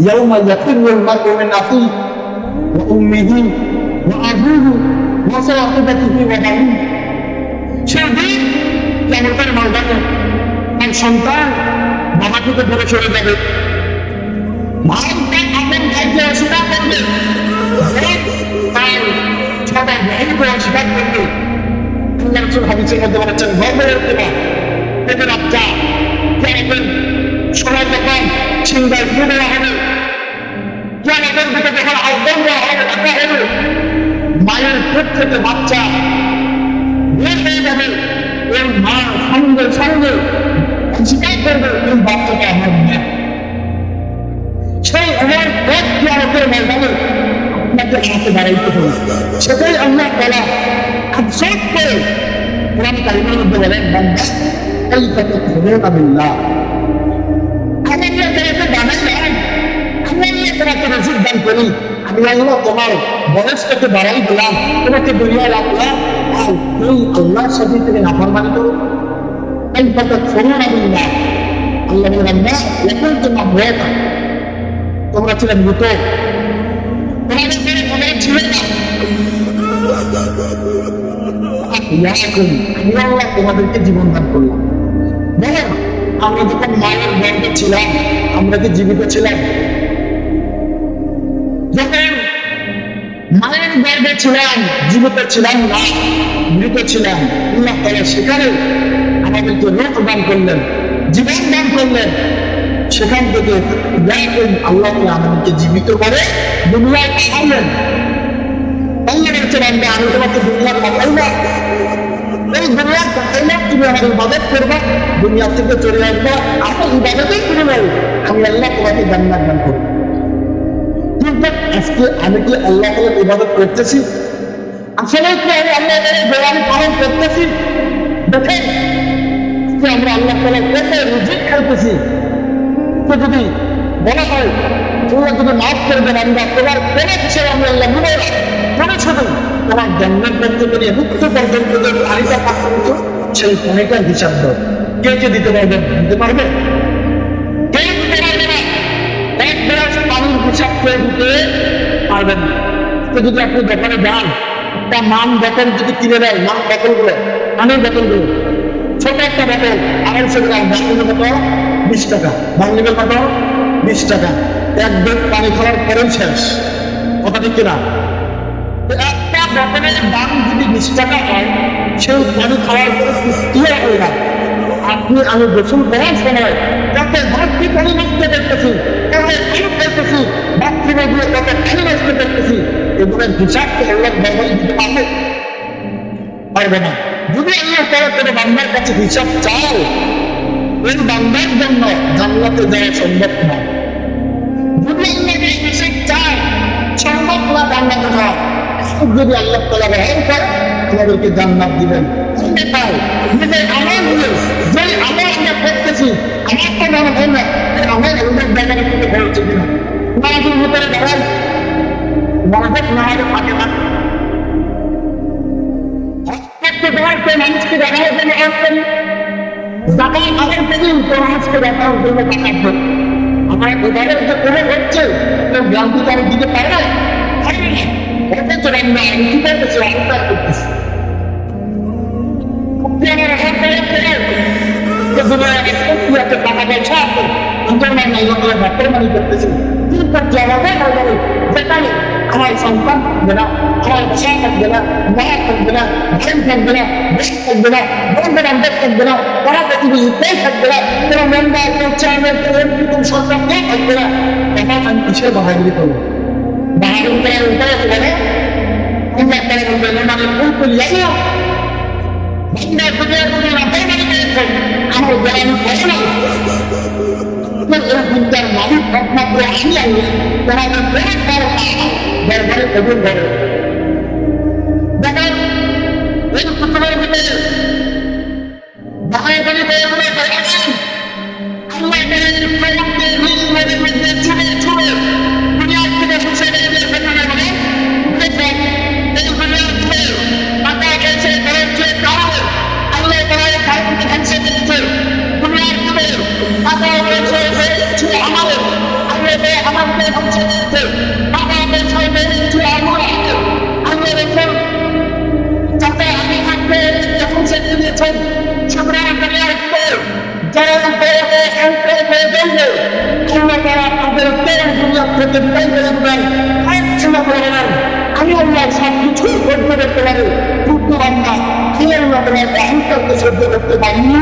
يوم يفر المرء من أخيه وأمه وأبوه وصاحبته وبنيه সেদিন কেমতের ময়দানে এক সন্তান বাবা থেকে দূরে সরে যাবে ভাই তার আপন ভাইকে অস্বীকার করবে যে তার ছোট ভাইকে অস্বীকার করবে আল্লাহ রসুল হাদিসের মধ্যে বলেছেন গর্বের দেবা এদের আত্মা কেমন সময় যখন সিংহার ঘুরে হবে মায়ের পেট থেকে বাচ্চা বের এর মা সঙ্গে সঙ্গে স্বীকার করবে, এই বাচ্চাটা আমার মেয়ে সেই আমার পথ আমাদের ময়দানে আপনাকে আমাকে দাঁড়াইতে হবে। সেটাই আল্লাহ তালা আফসোস করে কোরআন কারিমের মধ্যে বলেন, বান্দা এই কত খবর আবিল্লাহ আমি আল্লাহ তোমাকে বানাইলাম আমি রসিদ দান করি আমি আল্লাহ তোমার বয়সটাকে বাড়াই দিলাম, তোমাকে দুনিয়া রাখলাম, আর এই আল্লাহর সাথে থেকে নাফরমানি করো। এই কত খবর আবিল্লাহ আল্লাহ বললাম না এখন তোমার ভয়টা তোমরা ছিলে মৃত। মনে না। আমি আল্লাহ তোমাদেরকে জীবন দান করলাম। বলো, আমরা যখন মায়ের গর্ভে ছিলাম, আমরা কি জীবিত ছিলাম? যখন মায়ের গর্ভে ছিলাম জীবিত ছিলাম না, মৃত ছিলাম আল্লাহ তারা সেখানে আমাদেরকে দান করলেন, জীবন দান করলেন। সেখান থেকে আল্লাহ আমাদেরকে জীবিত করে দুনিয়ায় পাঠালেন। আল্লাহ বলছেন, আমি তোমাকে দুনিয়ার পাঠাইলাম এই দুনিয়ার পাঠাইলাম তুমি আমার ইবাদত করবা। দুনিয়া থেকে চলে আসবা, আমার ইবাদতেই করে নেই আমি আল্লাহ তোমাকে জান্নাত দান করব। আজকে আমি আল্লাহ তাআলার ইবাদত করতেছি। আসলে আল্লাহ গোলামি পালন করতেছি। দেখেন আজকে আমরা আল্লাহ তাআলার কত রিজিক খাইতেছি তো যদি বলা হয় তোমরা যদি মাফ করবেন আমরা তোমার কোনো কিছু আমরা আল্লাহ নেব না। কোনো ছোট তোমার জান্নাত বন্ধ করে মুক্ত পর্যন্ত যে পানিটা করতো সেই পানিটার হিসাব দাও। কে কে দিতে পারবেন দিতে পারবে? করে পারবেন না। যদি আপনি যান, একটা মান যদি কিনে দেয় পানির বোতলগুলো ছোট একটা আড়াইশো বোতল বিশ টাকা বোতল বিশ টাকা। এক পানি খাওয়ার পরেই শেষ। কথা ঠিক কিনা? একটা দাম যদি বিশ টাকা হয়, সেই পানি খাওয়ার পরে সুস্থির হয়ে যায়। আপনি আমি গোসল করার সময় তাকে ভর্তি পানি নষ্ট করতেছি তাকে পানি বাথরুমে গিয়ে তাকে পানি নষ্ট করতেছি এগুলোর হিসাব তো আল্লাহ ব্যবহার দিতে পারবে না। যদি আল্লাহ তারা কোনো বান্দার কাছে হিসাব চাও ওই বান্দার জন্য জান্নাতে যাওয়া সম্ভব না। যদি আল্লাহ হিসাব চায়, সম্ভব না জান্নাতে যাওয়া। যদি আল্লাহ তালা রহম করে, তোমাদেরকে জান্নাত দিবেন। অন্যথায় নিজের আমল যে আমল আমরা করতেছি, আমার তো মনে হয় না যে আমার অন্যের হয়েছে কিনা। টাকা দেন আমার এবারের যে করে হচ্ছে তো জ্ঞানটি তারা দিতে পারে না পারে না অথচ আমরা আমি কি করতেছি অহংকার করতেছি আপনি আমার অহংকার করেন তো দুনিয়া আগে সত্যি একটা টাকা পয়সা আছে অন্তর্মান নাই করে বর্তমানি করতেছি কিন্তু জায়গাতে না যেখানে আমার সন্তান থাকবে না আমার বাসা থাকবে না মা থাকবে না ভাই থাকবে না দেশ থাকবে না বন্ধু বান্ধব থাকবে না তারা পৃথিবী কেউ থাকবে না কোনো মেম্বার কেউ চেয়ারম্যান কেউ এমপি কোন সরকার কেউ থাকবে না তখন আমি কিসের বাহাদুরি করব বাহাদুরি করার উপায় আছে না আল্লাহ তারা বলবেন মানে বিলকুল ইয়াল্লাহ বান্দা দুনিয়া দুনিয়া নাফরমানি করেছেন আমার জ্ঞান হয় না এই বিদ্যার মালিক একমাত্র আমি আল্লাহ তোমাদের তেল দুনিয়া থেকে বের করে দেবেন এক ছিল বলেন আমি আল্লাহ সব কিছুই সহ্য করতে পারি কিন্তু আমরা কি আল্লাহ তারা অহংকারকে সহ্য করতে পারি না